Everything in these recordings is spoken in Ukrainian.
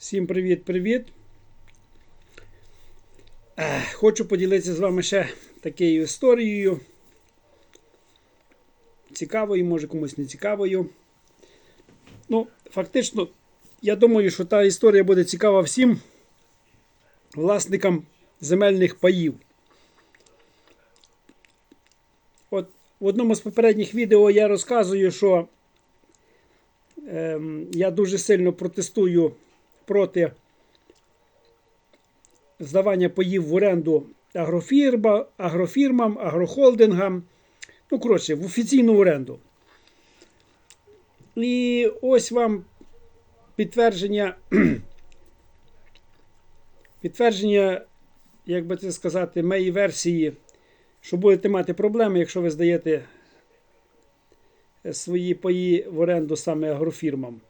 Всім привіт-привіт. Е, Хочу поділитися з вами ще такою історією. Цікавою, може комусь не цікавою. Ну, фактично, я думаю, що та історія буде цікава всім власникам земельних паїв. От в одному з попередніх відео я розказую, що ем, я дуже сильно протестую проти здавання паїв в оренду агрофірма, агрофірмам, агрохолдингам. Ну, коротше, в офіційну оренду. І ось вам підтвердження, підтвердження, як би це сказати, моєї версії, що будете мати проблеми, якщо ви здаєте свої паї в оренду саме агрофірмам.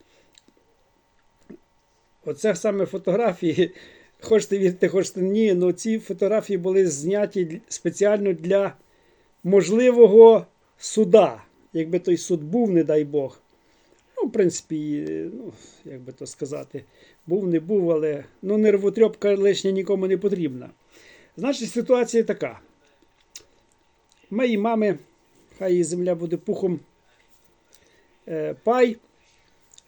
Оце саме фотографії. Хочете вірте, хочете ні, але ці фотографії були зняті спеціально для можливого суда. Якби той суд був, не дай Бог. Ну, в принципі, ну, як би то сказати, був, не був, але ну, нервотрьопка лишня нікому не потрібна. Значить, ситуація така. Моїй мами, хай її земля буде пухом е, пай,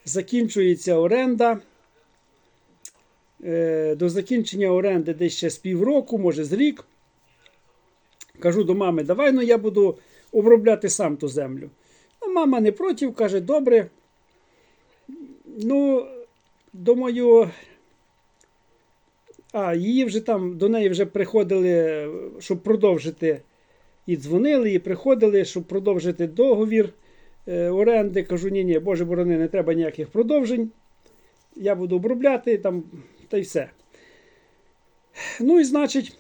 закінчується оренда. Е, до закінчення оренди десь ще з півроку, може з рік. Кажу до мами, давай ну я буду обробляти сам ту землю. Ну, мама не проти, каже, добре. Ну, думаю, а, її вже там до неї вже приходили, щоб продовжити. І дзвонили, і приходили, щоб продовжити договір е, оренди. Кажу, ні, ні, Боже борони, не треба ніяких продовжень. Я буду обробляти там та й все. Ну і значить,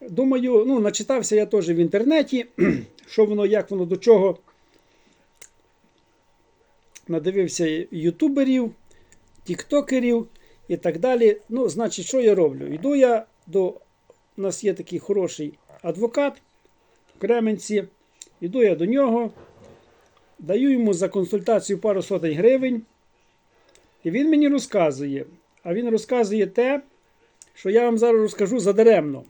думаю, ну, начитався я теж в інтернеті, що воно, як воно до чого. Надивився ютуберів, тіктокерів і так далі. Ну, значить, що я роблю? Йду я до. У нас є такий хороший адвокат в Кременці. Йду я до нього, даю йому за консультацію пару сотень гривень. І він мені розказує. А він розказує те, що я вам зараз розкажу задаремно.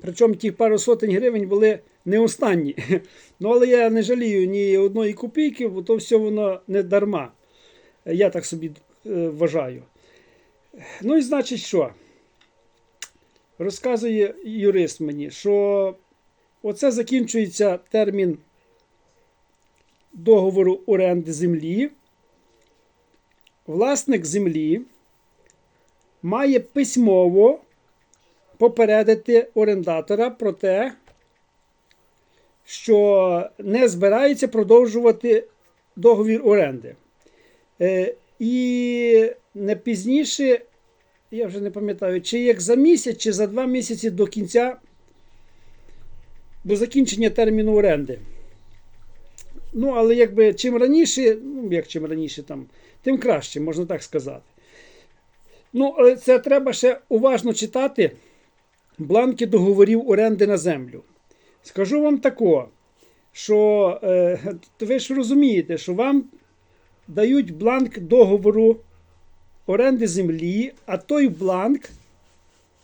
Причому ті пару сотень гривень були не останні. Ну, але я не жалію ні одної копійки, бо то все воно не дарма. Я так собі е, вважаю. Ну і значить, що? Розказує юрист мені, що оце закінчується термін договору оренди землі. Власник землі має письмово попередити орендатора про те, що не збирається продовжувати договір оренди. Е, і не пізніше, я вже не пам'ятаю, чи як за місяць, чи за два місяці до кінця, до закінчення терміну оренди. Ну, але якби чим раніше, ну, як чим раніше, там, тим краще, можна так сказати. Ну, але це треба ще уважно читати бланки договорів оренди на землю. Скажу вам тако, що е, ви ж розумієте, що вам дають бланк договору оренди землі, а той бланк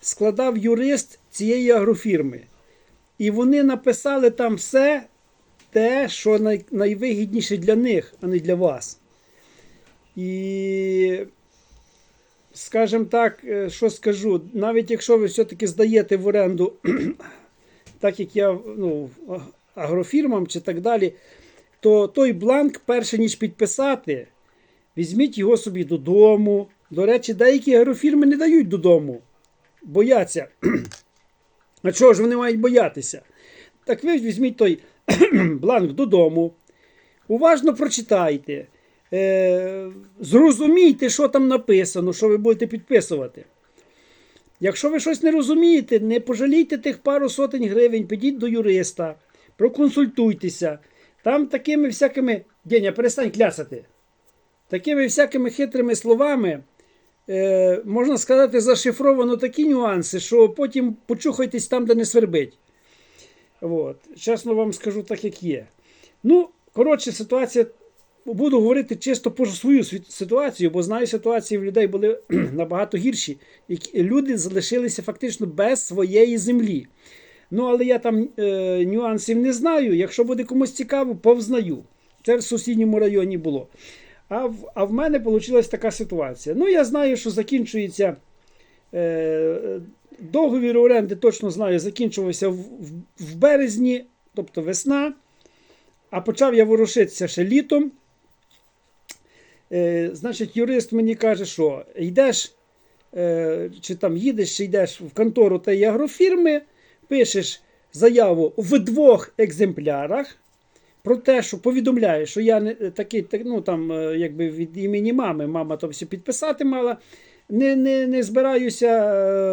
складав юрист цієї агрофірми. І вони написали там все те, що най, найвигідніше для них, а не для вас. І, скажімо так, е, що скажу, навіть якщо ви все-таки здаєте в оренду, так як я ну, агрофірмам чи так далі, то той бланк, перше ніж підписати, візьміть його собі додому. До речі, деякі агрофірми не дають додому. Бояться. А чого ж вони мають боятися? Так ви візьміть той бланк додому, уважно прочитайте, е, зрозумійте, що там написано, що ви будете підписувати. Якщо ви щось не розумієте, не пожалійте тих пару сотень гривень, підіть до юриста, проконсультуйтеся. Там такими всякими. Деня, перестань клясати. Такими всякими хитрими словами. Е, можна сказати, зашифровано такі нюанси, що потім почухайтесь там, де не свербить. От. Чесно вам скажу так, як є. Ну, коротше, ситуація буду говорити чисто про свою ситуацію, бо знаю, ситуації в людей були набагато гірші. Люди залишилися фактично без своєї землі. Ну, але я там е, нюансів не знаю. Якщо буде комусь цікаво, повзнаю. Це в сусідньому районі було. А в, а в мене вийшла така ситуація. Ну, я знаю, що закінчується е, договір оренди, точно знаю, закінчувався в, в, в березні, тобто весна. А почав я ворушитися ще літом. Е, значить, юрист мені каже, що йдеш, е, чи там їдеш, чи йдеш в контору тієї агрофірми, пишеш заяву в двох екземплярах про те, що повідомляє, що я не такий, так, ну там, е, якби від імені мами, мама то все підписати мала. Не, не, не збираюся, е,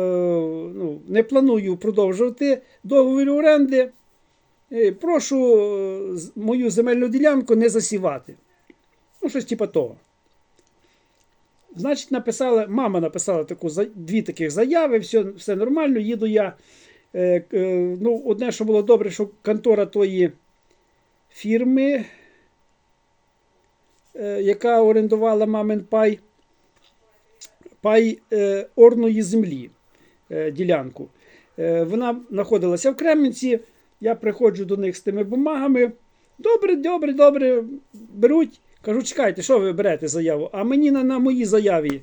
ну, не планую продовжувати договір оренди. Е, Прошу е, мою земельну ділянку не засівати. Ну, щось типу того. Значить, написала, мама написала таку, дві таких заяви, все, все нормально, їду я. Е, е, ну, одне, що було добре, що контора тої фірми, е, яка орендувала мамин пай, пай е, орної землі, е, ділянку. Е, вона знаходилася в Кременці. Я приходжу до них з тими бумагами. Добре, добре, добре. Беруть. Кажу, чекайте, що ви берете заяву? А мені на, на моїй заяві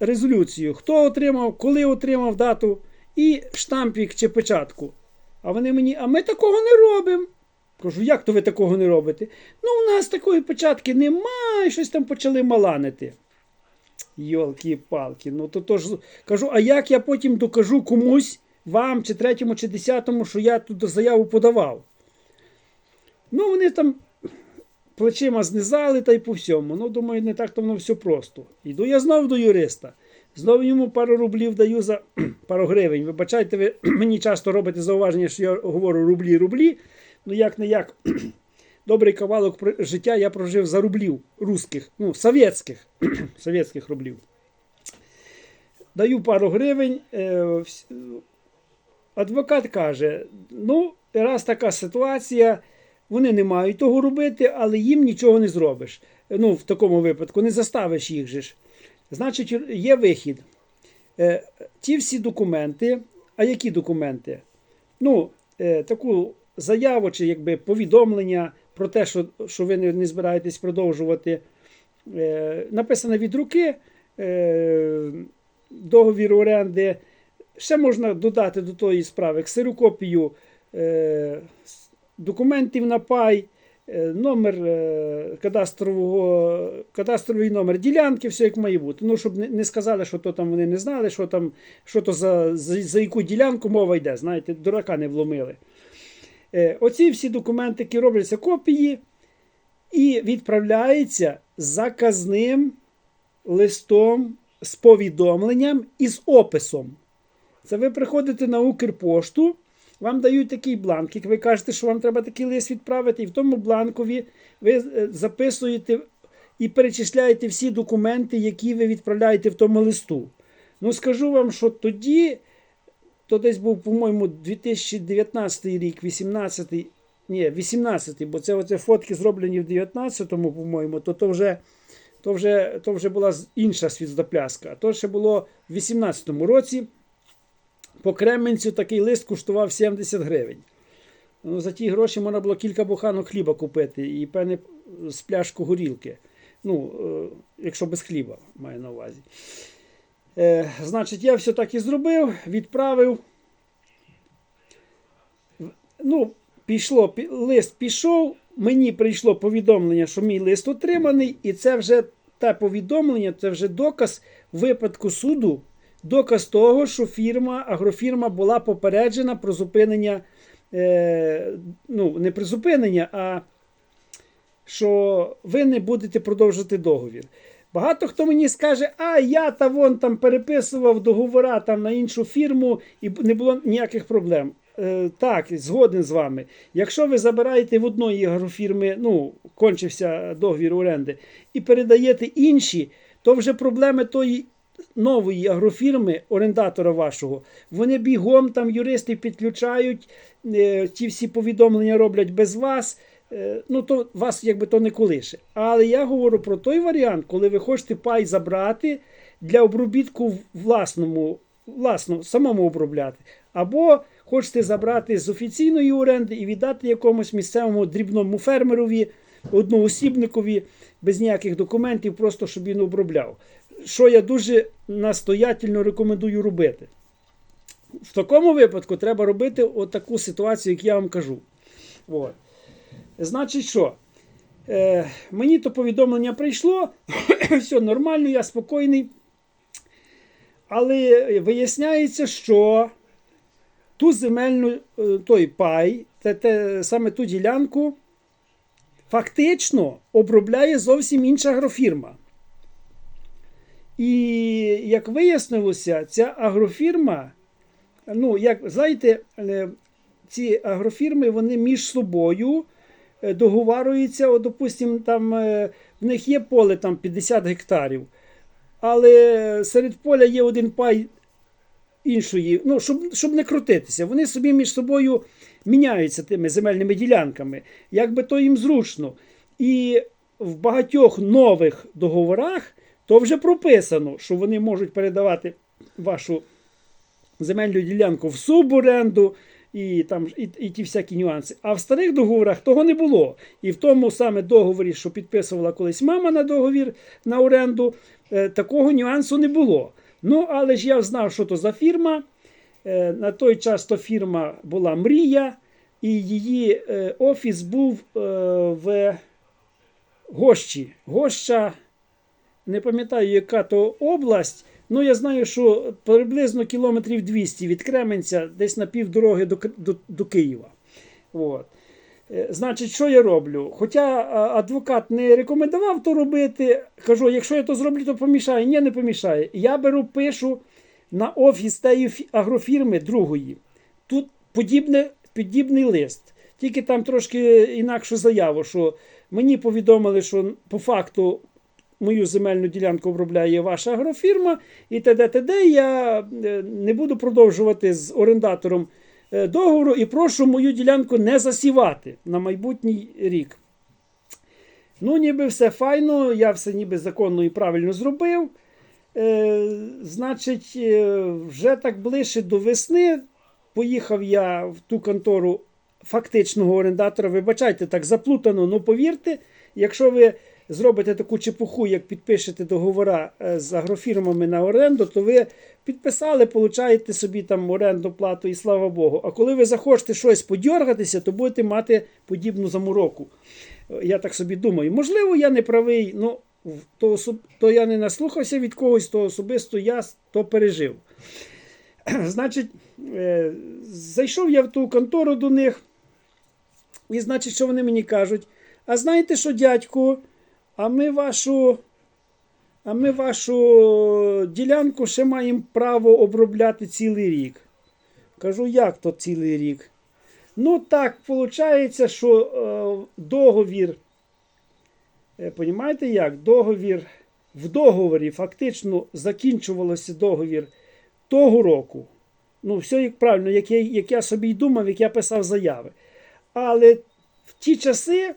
резолюцію, хто отримав, коли отримав дату і штампік чи печатку. А вони мені, а ми такого не робимо. Кажу, як то ви такого не робите? Ну, у нас такої печатки немає, щось там почали маланити. Йолки-палки, ну то, то ж кажу, а як я потім докажу комусь, вам, чи третьому, чи десятому, що я тут заяву подавав? Ну, вони там плечима знизали та й по всьому. Ну, думаю, не так то воно все просто. Іду я знов до юриста. Знову йому пару рублів даю за пару гривень. Вибачайте, ви мені часто робите зауваження, що я говорю рублі, рублі. Ну, як не як, добрий кавалок життя я прожив за рублів русських, ну, совєтських, совєтських рублів. Даю пару гривень. Е, адвокат каже: ну, раз така ситуація, вони не мають того робити, але їм нічого не зробиш. Ну, в такому випадку, не заставиш їх же ж. Значить, є вихід. Е, ті всі документи, а які документи? Ну, е, таку заяву чи якби повідомлення про те, що, що ви не, не збираєтесь продовжувати, е, написане від руки, е, договір оренди. Ще можна додати до тої справи ксерокопію е, документів на пай, е, номер е, кадастрового, кадастровий номер ділянки, все як має бути. Ну, щоб не, сказали, що то там вони не знали, що там, що то за, за, за яку ділянку мова йде. Знаєте, дурака не вломили. Е, оці всі документики робляться копії і відправляється заказним листом з повідомленням і з описом. Це ви приходите на Укрпошту, вам дають такий бланк, ви кажете, що вам треба такий лист відправити, і в тому бланкові ви е, записуєте і перечисляєте всі документи, які ви відправляєте в тому листу. Ну, скажу вам, що тоді, то десь був, по-моєму, 2019 рік, 18 ні, 18 бо це оце фотки зроблені в 19-му, по-моєму, то, то вже. То вже, то вже була інша свіздопляска. То ще було в 18-му році. По Кременцю такий лист коштував 70 гривень. Ну, за ті гроші можна було кілька буханок хліба купити і певне з пляшку горілки. Ну, е, якщо без хліба, маю на увазі. Е, значить, я все так і зробив, відправив. Ну, пішло, пі- лист пішов, мені прийшло повідомлення, що мій лист отриманий, і це вже те повідомлення, це вже доказ випадку суду, доказ того, що фірма, агрофірма була попереджена про зупинення, е, ну, не призупинення, а що ви не будете продовжувати договір. Багато хто мені скаже, а я та вон там переписував договора там на іншу фірму і не було ніяких проблем. Е, так, згоден з вами. Якщо ви забираєте в одної агрофірми, ну, кончився договір оренди, і передаєте інші, то вже проблеми тої нової агрофірми, орендатора вашого, вони бігом там юристи підключають, е, ті всі повідомлення роблять без вас. е, ну то вас якби то не колише. Але я говорю про той варіант, коли ви хочете пай забрати для обробітку власному, власно, самому обробляти. Або хочете забрати з офіційної оренди і віддати якомусь місцевому дрібному фермерові, одноосібникові, без ніяких документів, просто щоб він обробляв. Що я дуже настоятельно рекомендую робити. В такому випадку треба робити отаку ситуацію, як я вам кажу. От. Значить, що? Е, мені то повідомлення прийшло, все нормально, я спокійний. Але виясняється, що ту земельну, е, той пай, те, те, саме ту ділянку, фактично обробляє зовсім інша агрофірма. І як вияснилося, ця агрофірма, ну, як знаєте, е, ці агрофірми вони між собою е, договарюються, от, допустим, там е, в них є поле там 50 гектарів, але серед поля є один пай іншої, ну, щоб, щоб не крутитися. Вони собі між собою міняються тими земельними ділянками, як би то їм зручно. І в багатьох нових договорах то вже прописано, що вони можуть передавати вашу земельну ділянку в суборенду і, там, і, і ті всякі нюанси. А в старих договорах того не було. І в тому саме договорі, що підписувала колись мама на договір на оренду, е, такого нюансу не було. Ну, але ж я знав, що то за фірма. Е, на той час то фірма була Мрія, і її е, офіс був в Гощі. Гоща, не пам'ятаю, яка то область. Ну, я знаю, що приблизно кілометрів 200 від Кременця, десь на півдороги до, до, до Києва. От. Е, Значить, що я роблю? Хоча адвокат не рекомендував то робити, кажу, якщо я то зроблю, то помішає. Ні, не помішає. Я беру, пишу на офіс тієї агрофірми другої. Тут подібне, подібний лист. Тільки там трошки інакшу заяву, що мені повідомили, що по факту мою земельну ділянку обробляє ваша агрофірма, і т.д. т.д. Я е, не буду продовжувати з орендатором е, договору і прошу мою ділянку не засівати на майбутній рік. Ну, ніби все файно, я все ніби законно і правильно зробив. Е, значить, е, вже так ближче до весни поїхав я в ту контору фактичного орендатора. Вибачайте, так заплутано, ну повірте, якщо ви зробите таку чепуху, як підпишете договора е, з агрофірмами на оренду, то ви підписали, получаєте собі там оренду плату і слава Богу. А коли ви захочете щось подьоргатися, то будете мати подібну замороку. Е, Я так собі думаю. Можливо, я не правий, ну то, то я не наслухався від когось, то особисто я то пережив. Значить, е, зайшов я в ту контору до них, і значить, що вони мені кажуть? А знаєте що, дядьку, а ми вашу. А ми вашу ділянку ще маємо право обробляти цілий рік. Кажу, як то цілий рік? Ну, так, виходить, що е, договір. Е, понімаєте як? Договір. В договорі фактично закінчувався договір того року. Ну, все як правильно, як я, як я собі й думав, як я писав заяви. Але в ті часи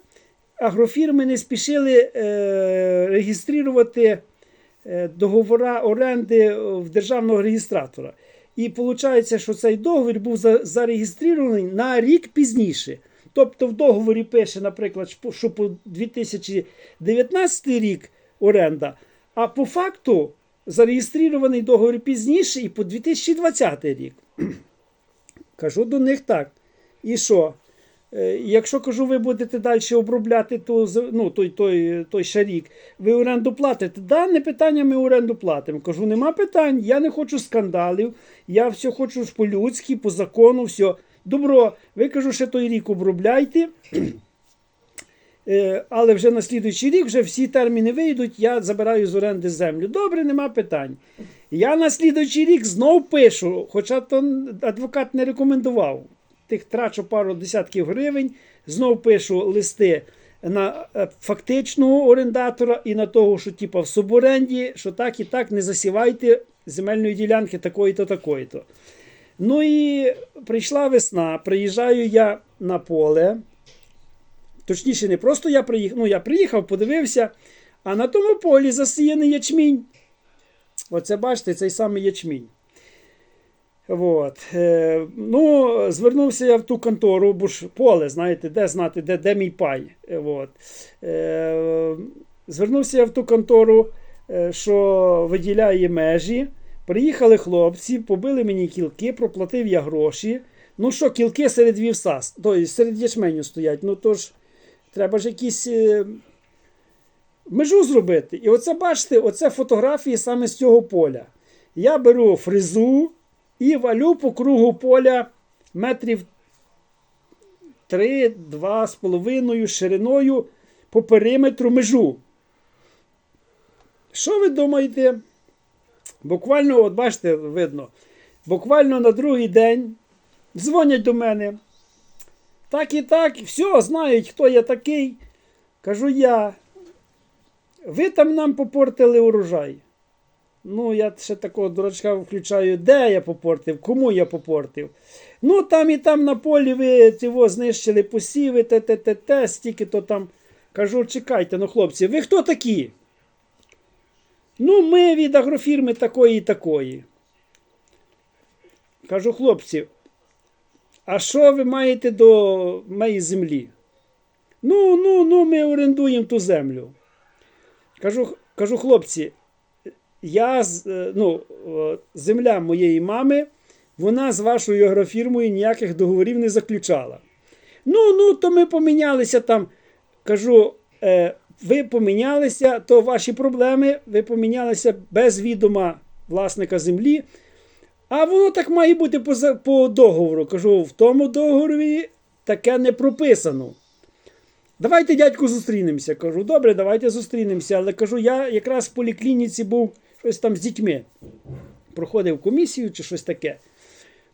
агрофірми не спішили е, реєструвати е, договора оренди в державного реєстратора. І виходить, що цей договір був за- зареєстрований на рік пізніше. Тобто в договорі пише, наприклад, що по 2019 рік оренда, а по факту зареєстрований договір пізніше і по 2020 рік. Кажу до них так. І що? Е, Якщо кажу, ви будете далі обробляти ту, ну, той, той, той шарік, ви оренду платите? Да, не питання, ми оренду платимо. Кажу, нема питань, я не хочу скандалів, я все хочу по-людськи, по закону, все. Добро, ви кажу, ще той рік обробляйте. Е, Але вже на слідуючий рік вже всі терміни вийдуть, я забираю з оренди землю. Добре, нема питань. Я на слідуючий рік знов пишу, хоча то адвокат не рекомендував. Тих трачу пару десятків гривень, знов пишу листи на е, фактичного орендатора і на того, що типа в суборенді, що так і так не засівайте земельної ділянки такої-то, такої-то. Ну і прийшла весна, приїжджаю я на поле. Точніше, не просто я приїхав, ну я приїхав, подивився, а на тому полі засіяний ячмінь. Оце бачите, цей самий ячмінь. От. Е, ну, звернувся я в ту контору, бо ж поле, знаєте, де знати, де, де мій пай. От. Е, звернувся я в ту контору, е, що виділяє межі. Приїхали хлопці, побили мені кілки, проплатив я гроші. Ну що, кілки серед вівса, тобто серед ячменю стоять. Ну то ж, треба ж якісь межу зробити. І оце бачите, оце фотографії саме з цього поля. Я беру фрезу і валю по кругу поля метрів 3-2,5 шириною по периметру межу. Що ви думаєте? Буквально, от бачите, видно, буквально на другий день дзвонять до мене. Так і так, все, знають, хто я такий. Кажу я. Ви там нам попортили урожай. Ну, я ще такого дурачка включаю, де я попортив, кому я попортив. Ну, там і там на полі ви цього знищили посіви, те, те, те, те, стільки то там. Кажу, чекайте, ну, хлопці, ви хто такі? Ну, ми від агрофірми такої і такої. Кажу, хлопці, а що ви маєте до моєї землі? Ну, ну, ну, ми орендуємо ту землю. Кажу, кажу, хлопці, я, е, ну, земля моєї мами, вона з вашою агрофірмою ніяких договорів не заключала. Ну, ну, то ми помінялися там. Кажу, е, ви помінялися, то ваші проблеми, ви помінялися без відома власника землі. А воно так має бути по, по договору. Кажу, в тому договорі таке не прописано. Давайте, дядьку, зустрінемося. Кажу, добре, давайте зустрінемося. Але кажу, я якраз в поліклініці був щось там з дітьми. Проходив комісію чи щось таке.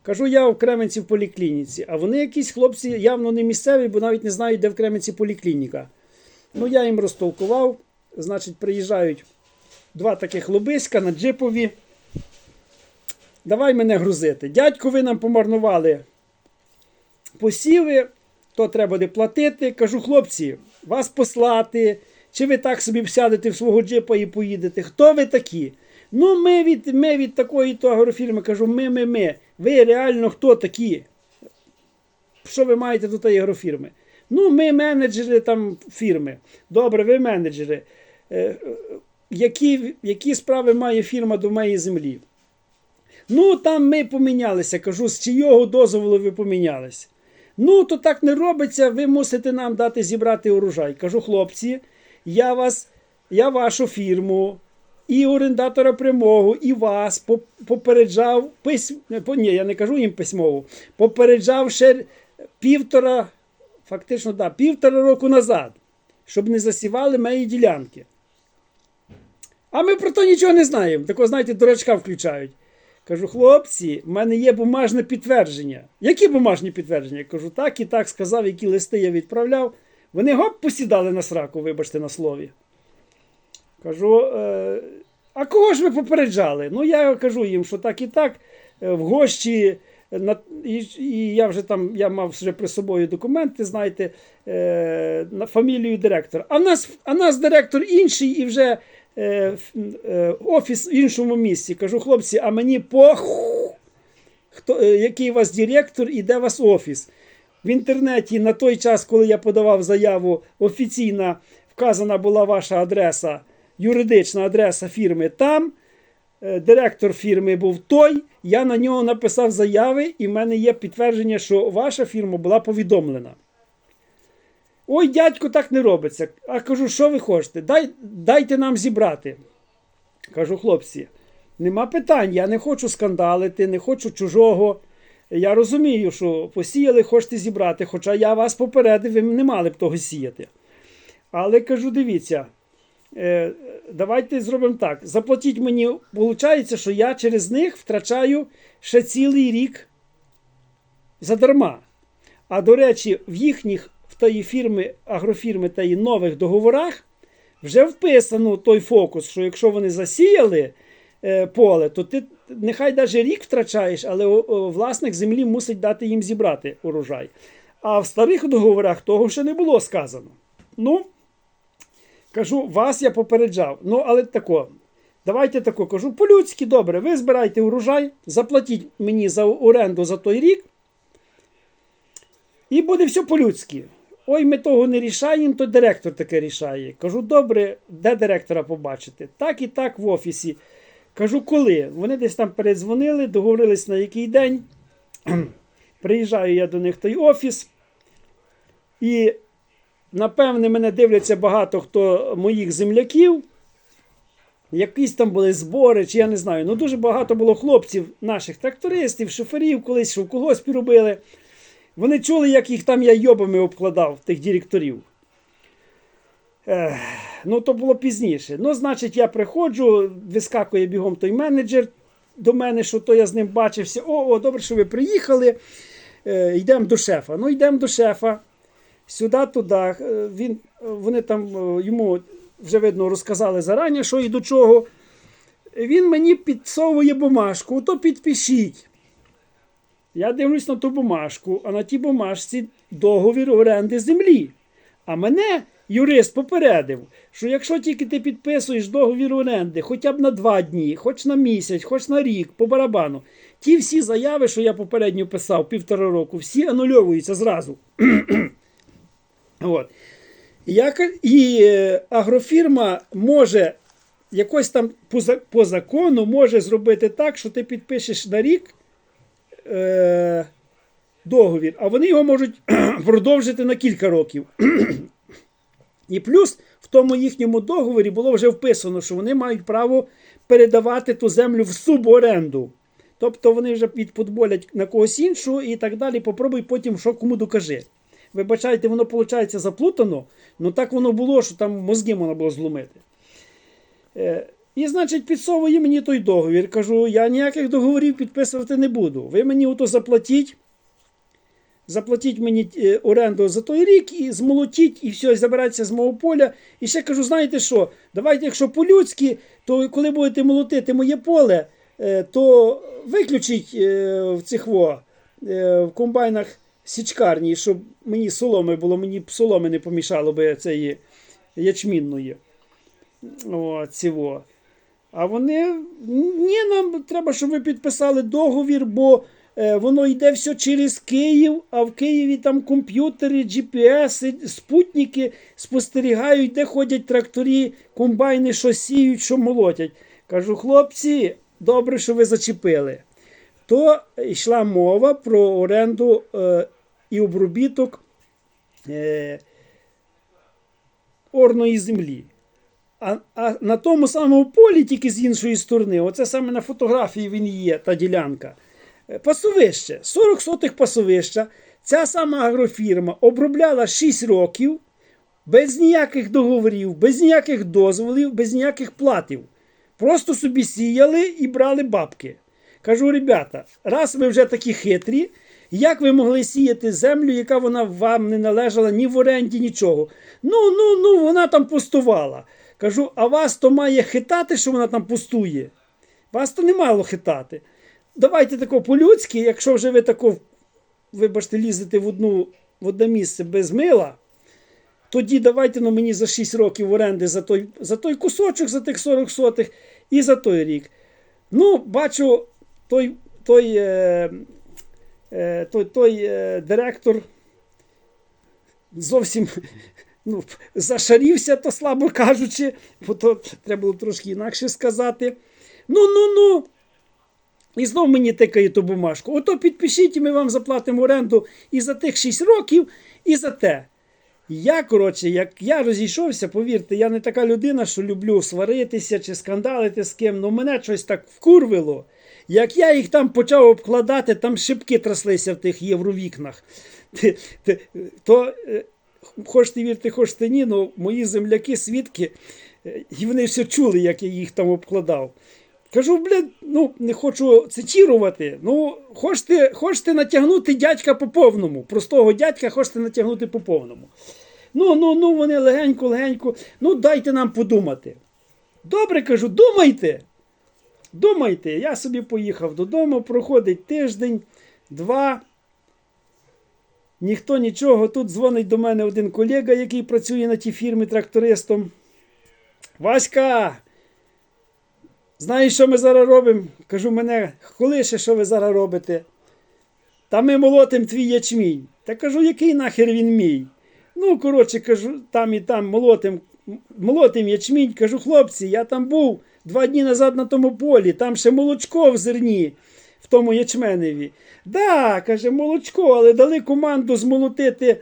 Кажу, я в Кременці в поліклініці. А вони якісь хлопці явно не місцеві, бо навіть не знають, де в Кременці поліклініка. Ну, я їм розтолкував. Значить, приїжджають два таких лобиська на джипові. Давай мене грузити. Дядько, ви нам помарнували посіви, то треба буде платити. Кажу, хлопці, вас послати, чи ви так собі сядете в свого джипа і поїдете? Хто ви такі? Ну, ми від, ми від такої то агрофірми кажу, ми, ми, ми. Ви реально хто такі? Що ви маєте до тієї агрофірми? Ну, ми менеджери там фірми. Добре, ви менеджери. Е, які, які справи має фірма до моєї землі? Ну, там ми помінялися. Кажу, з чийого дозволу ви помінялися? Ну, то так не робиться, ви мусите нам дати зібрати урожай. Кажу, хлопці, я вас, я вашу фірму, і орендатора прямого, і вас попереджав письм... по- Ні, я не кажу їм письмово. Попереджав ще півтора, фактично, да, півтора року назад, щоб не засівали мої ділянки. А ми про то нічого не знаємо. Такого, знаєте, дурачка включають. Кажу, хлопці, в мене є бумажне підтвердження. Які бумажні підтвердження? Я Кажу, так і так сказав, які листи я відправляв. Вони гоп посідали на сраку, вибачте на слові. Кажу, е, а кого ж ви попереджали? Ну, я кажу їм, що так і так, е, в гощі, е, на, і, і я вже там я мав вже при собою документи, знаєте, е, на фамілію директора. А нас, а нас директор інший і вже е, е, офіс в іншому місці. Кажу, хлопці, а мені похуй, хто, е, який у вас директор і де у вас офіс. В інтернеті на той час, коли я подавав заяву, офіційна вказана була ваша адреса, юридична адреса фірми там. Е, Директор фірми був той. Я на нього написав заяви, і в мене є підтвердження, що ваша фірма була повідомлена. Ой, дядько, так не робиться. А кажу, що ви хочете? Дай, дайте нам зібрати. Кажу, хлопці, нема питань, я не хочу скандалити, не хочу чужого. Я розумію, що посіяли, хочете зібрати, хоча я вас попередив, ви не мали б того сіяти. Але кажу, дивіться, е, давайте зробимо так. Заплатіть мені, виходить, що я через них втрачаю ще цілий рік задарма. А до речі, в їхніх в тої фірми, агрофірми та і нових договорах вже вписано той фокус, що якщо вони засіяли поле, то ти нехай навіть рік втрачаєш, але власник землі мусить дати їм зібрати урожай. А в старих договорах того ще не було сказано. Ну, кажу, вас я попереджав. Ну, але тако. Давайте тако кажу, по-людськи, добре, ви збирайте урожай, заплатіть мені за оренду за той рік. І буде все по-людськи. Ой, ми того не рішаємо, то директор таке рішає. Кажу, добре, де директора побачити? Так і так в офісі. Кажу, коли? Вони десь там передзвонили, договорились на який день. Приїжджаю я до них в той офіс. І, напевне, мене дивляться багато хто моїх земляків. Якісь там були збори, чи я не знаю. Ну дуже багато було хлопців, наших трактористів, шоферів, колись що в колгоспі робили. Вони чули, як їх там я йобами обкладав, тих директорів. Ех, ну, то було пізніше. Ну, значить, я приходжу, вискакує бігом той менеджер до мене, що то я з ним бачився. О, о, добре, що ви приїхали. Е, йдемо до шефа. Ну, йдемо до шефа. Сюди, туди. Е, Він, вони там е, йому вже видно розказали зарані, що і до чого. Він мені підсовує бумажку, то підпишіть. Я дивлюсь на ту бумажку, а на тій бумажці договір оренди землі. А мене юрист попередив, що якщо тільки ти підписуєш договір оренди хоча б на два дні, хоч на місяць, хоч на рік, по барабану, ті всі заяви, що я попередньо писав півтора року, всі анульовуються зразу. От. Я, ка- і е, агрофірма може якось там по, по закону може зробити так, що ти підпишеш на рік е, договір, а вони його можуть продовжити на кілька років. І плюс в тому їхньому договорі було вже вписано, що вони мають право передавати ту землю в суборенду. Тобто вони вже підподболять на когось іншого і так далі. Попробуй потім, що кому докажи. Вибачайте, воно виходить заплутано, ну так воно було, що там мозги можна було зломити. Е, і, значить, підсовує мені той договір. Кажу, я ніяких договорів підписувати не буду. Ви мені ото заплатіть. Заплатіть мені е, оренду за той рік і змолотіть, і все, і забирайтеся з мого поля. І ще кажу, знаєте що? Давайте, якщо по-людськи, то коли будете молотити моє поле, е, то виключіть е, в цих во, в комбайнах січкарні, щоб мені соломи було, мені соломи не помішало би цієї ячмінної. О. А вони ні, нам треба, щоб ви підписали договір, бо воно йде все через Київ, а в Києві там комп'ютери, GPS, спутники спостерігають, де ходять тракторі, комбайни, що сіють, що молотять. Кажу, хлопці, добре, що ви зачепили. То йшла мова про оренду е, і обробіток е, орної землі. А, а на тому самому полі, тільки з іншої сторони, оце саме на фотографії він є, та ділянка. Пасовище, 40 сотих пасовища. Ця сама агрофірма обробляла 6 років без ніяких договорів, без ніяких дозволів, без ніяких платів. Просто собі сіяли і брали бабки. Кажу, ребята, раз ви вже такі хитрі, як ви могли сіяти землю, яка вона вам не належала ні в оренді, нічого. Ну, ну, ну, вона там пустувала. Кажу, а вас то має хитати, що вона там пустує. Вас то не мало хитати. Давайте тако по-людськи, якщо вже ви тако, вибачте, лізете в одну в місце без мила, тоді давайте ну, мені за 6 років оренди за той, за той кусочок, за тих 40 сотих і за той рік. Ну, бачу, той, той, е, е, той, той е, директор зовсім ну, зашарівся, то слабо кажучи, бо то треба було трошки інакше сказати. Ну, ну, ну. І знов мені тикає ту бумажку. Ото підпишіть, і ми вам заплатимо оренду і за тих 6 років, і за те. Я, коротше, як я розійшовся, повірте, я не така людина, що люблю сваритися чи скандалити з ким. Ну мене щось так вкурвило. Як я їх там почав обкладати, там шибки траслися в тих євровікнах. То, е, хочете вірте, хочете ні, ну мої земляки, свідки, е, і вони все чули, як я їх там обкладав. Кажу, блядь, ну не хочу цитірувати. Ну, хочете, хочете натягнути дядька по повному. Простого дядька хочете натягнути по повному. Ну, ну, ну, вони легенько, легенько. Ну, дайте нам подумати. Добре, кажу, думайте. Думайте. Я собі поїхав додому, проходить тиждень, два. Ніхто нічого. Тут дзвонить до мене один колега, який працює на тій фірмі трактористом. Васька! Знаєш, що ми зараз робимо? Кажу, мене, коли ще що ви зараз робите? Та ми молотим твій ячмінь. Та кажу, який нахер він мій? Ну, коротше, кажу, там і там молотим, молотим ячмінь. Кажу, хлопці, я там був два дні назад на тому полі, там ще молочко в зерні, в тому ячменеві. Да, каже, молочко, але дали команду змолотити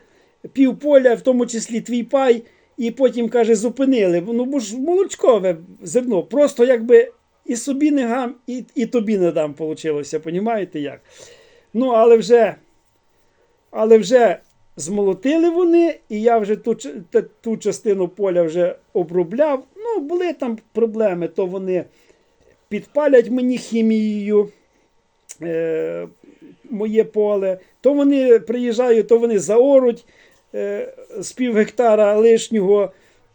півполя, в тому числі твій пай, і потім, каже, зупинили. Ну, бо ж молочкове зерно. Просто якби і собі не гам, і, і тобі не дам, вийшло. Понімаєте як? Ну, але вже, але вже змолотили вони, і я вже ту, ту частину поля вже обробляв. Ну, були там проблеми, то вони підпалять мені хімією. Е, моє поле, то вони приїжджають, то вони заоруть е, з пів гектара лишнього.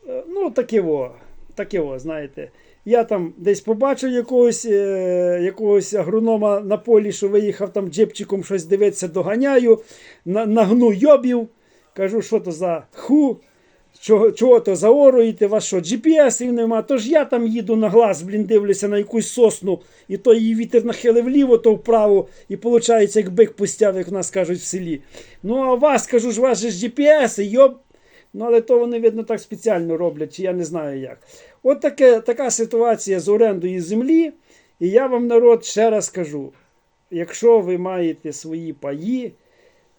Е, ну, таке во, таке во, знаєте. Я там десь побачив якогось, е, якогось агронома на полі, що виїхав там джипчиком щось дивитися, доганяю, на, нагну йобів. Кажу, що то за ху, чого, чого то заоруєте, у вас що, GPS нема. Тож я там їду на глаз, блін, дивлюся на якусь сосну, і то її вітер нахилив вліво, то вправо, і виходить, як бик пустяв, як в нас кажуть в селі. Ну, а вас, кажу ж, у вас же GPS, йоб. Ну, але то вони, видно, так спеціально роблять, чи я не знаю як. От таке, така ситуація з орендою землі. І я вам, народ, ще раз кажу: якщо ви маєте свої паї,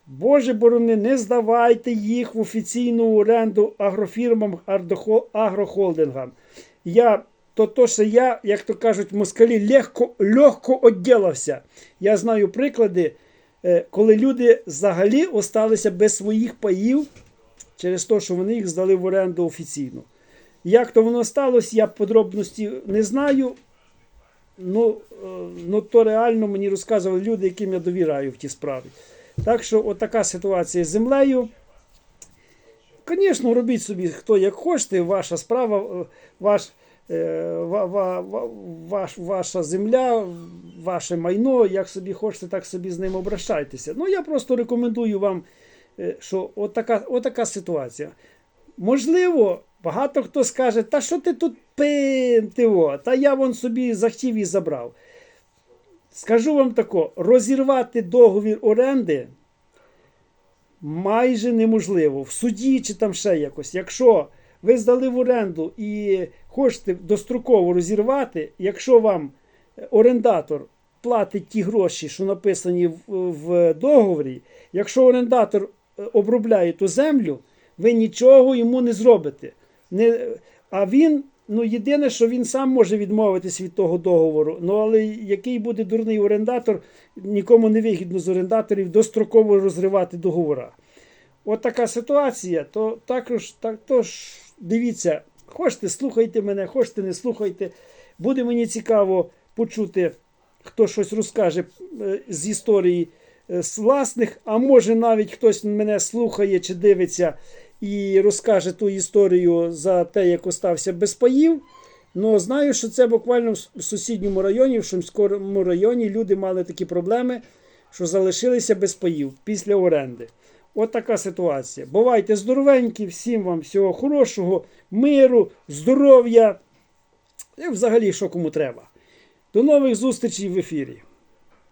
Боже борони, не здавайте їх в офіційну оренду агрофірмам, агрохолдингам. Я, то, то, що я, як то кажуть, москалі, легко, легко відділився. Я знаю приклади, е, коли люди взагалі осталися без своїх паїв через те, що вони їх здали в оренду офіційно. Як то воно сталося, я подробності не знаю. Ну, е, ну то реально мені розказували люди, яким я довіряю в ті справі. Так що, отака ситуація з землею. Звісно, робіть собі хто як хочете, ваша справа, е, ваш, е, ва- ва- ва- ваш, ваша земля, ваше майно, як собі хочете, так собі з ним обращайтеся. Ну, я просто рекомендую вам, е, що отака, отака ситуація. Можливо, багато хто скаже, та що ти тут пинтиво, та я вон собі захотів і забрав. Скажу вам тако: розірвати договір оренди майже неможливо. В суді чи там ще якось. Якщо ви здали в оренду і хочете достроково розірвати, якщо вам орендатор платить ті гроші, що написані в, в договорі, якщо орендатор обробляє ту землю, ви нічого йому не зробите. Не, а він, ну єдине, що він сам може відмовитись від того договору. Ну але який буде дурний орендатор, нікому не вигідно з орендаторів достроково розривати договора. От така ситуація, то також так, тож, дивіться, хочете, слухайте мене, хочете, не слухайте. Буде мені цікаво почути, хто щось розкаже е, з історії з власних, а може навіть хтось мене слухає чи дивиться і розкаже ту історію за те, як остався без паїв. Ну, знаю, що це буквально в сусідньому районі, в Шумському районі люди мали такі проблеми, що залишилися без паїв після оренди. От така ситуація. Бувайте здоровенькі, всім вам всього хорошого, миру, здоров'я і взагалі, що кому треба. До нових зустрічей в ефірі.